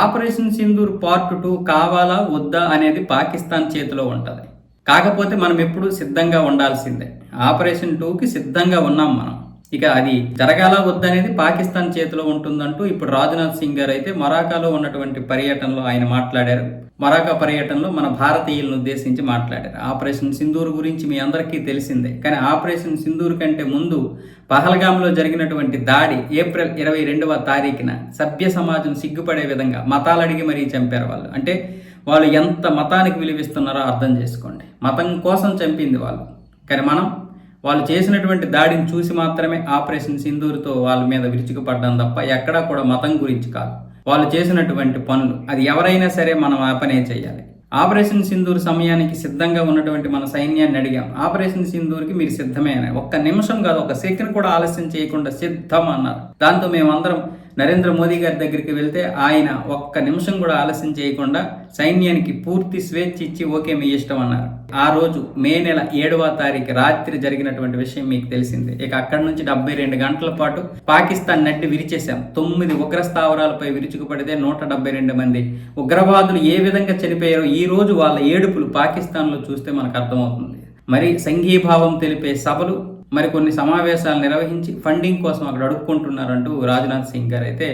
Operation Sindoor part two కావాలా వద్దా అనేది పాకిస్తాన్ చేతిలో ఉంటుంది. కాకపోతే మనం ఎప్పుడు సిద్ధంగా ఉండాల్సిందే. ఆపరేషన్ టూకి సిద్ధంగా ఉన్నాం మనం. ఇక అది జరగాల వద్దనేది పాకిస్తాన్ చేతిలో ఉంటుందంటూ ఇప్పుడు రాజ్నాథ్ సింగ్ గారు అయితే మొరాకాలో ఉన్నటువంటి పర్యటనలో ఆయన మాట్లాడారు. మరొక పర్యటనలో మన భారతీయులను ఉద్దేశించి మాట్లాడారు. ఆపరేషన్ సింధూర్ గురించి మీ అందరికీ తెలిసిందే. కానీ ఆపరేషన్ సింధూర్ కంటే ముందు పహల్గాంలో జరిగినటువంటి దాడి ఏప్రిల్ ఇరవై రెండవ తారీఖున సభ్య సమాజం సిగ్గుపడే విధంగా మతాలు అడిగి మరీ చంపారు వాళ్ళు. అంటే వాళ్ళు ఎంత మతానికి విలువిస్తున్నారో అర్థం చేసుకోండి. మతం కోసం చంపింది వాళ్ళు. కానీ మనం వాళ్ళు చేసినటువంటి దాడిని చూసి మాత్రమే ఆపరేషన్ సింధూరుతో వాళ్ళ మీద విరుచుకుపడ్డం తప్ప ఎక్కడా కూడా మతం గురించి కాదు. వాళ్ళు చేసినటువంటి పనులు అది ఎవరైనా సరే మనం ఆ పనే చేయాలి. ఆపరేషన్ సింధూర్ సమయానికి సిద్ధంగా ఉన్నటువంటి మన సైన్యాన్ని అడిగాం. ఆపరేషన్ సింధూర్కి మీరు సిద్ధమే అని ఒక్క నిమిషం కాదు ఒక సెకండ్ కూడా ఆలస్యం చేయకుండా సిద్ధం అన్నారు. దాంతో మేమందరం నరేంద్ర మోదీ గారి దగ్గరికి వెళ్తే ఆయన ఒక్క నిమిషం కూడా ఆలస్యం చేయకుండా సైన్యానికి పూర్తి స్వేచ్ఛ ఇచ్చి ఓకే మీ ఇష్టం అన్నారు. ఆ రోజు మే నెల ఏడవ తారీఖు రాత్రి జరిగినటువంటి విషయం మీకు తెలిసిందే. ఇక అక్కడి నుంచి డెబ్బై రెండు గంటల పాటు పాకిస్తాన్ నడ్డి విరిచేశాం. తొమ్మిది ఉగ్ర స్థావరాలపై విరుచుకుపడితే నూట డెబ్బై రెండు మంది. ఉగ్రవాదులు ఏ విధంగా చనిపోయారో ఈ రోజు వాళ్ళ ఏడుపులు పాకిస్తాన్లో చూస్తే మనకు అర్థమవుతుంది. మరి సంఘీభావం తెలిపే సభలు మరికొన్ని సమావేశాలు నిర్వహించి ఫండింగ్ కోసం అక్కడ అడుక్కుంటున్నారంటూ రాజ్నాథ్ సింగ్ గారు అయితే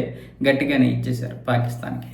గట్టిగానే ఇచ్చేశారు పాకిస్తాన్కి.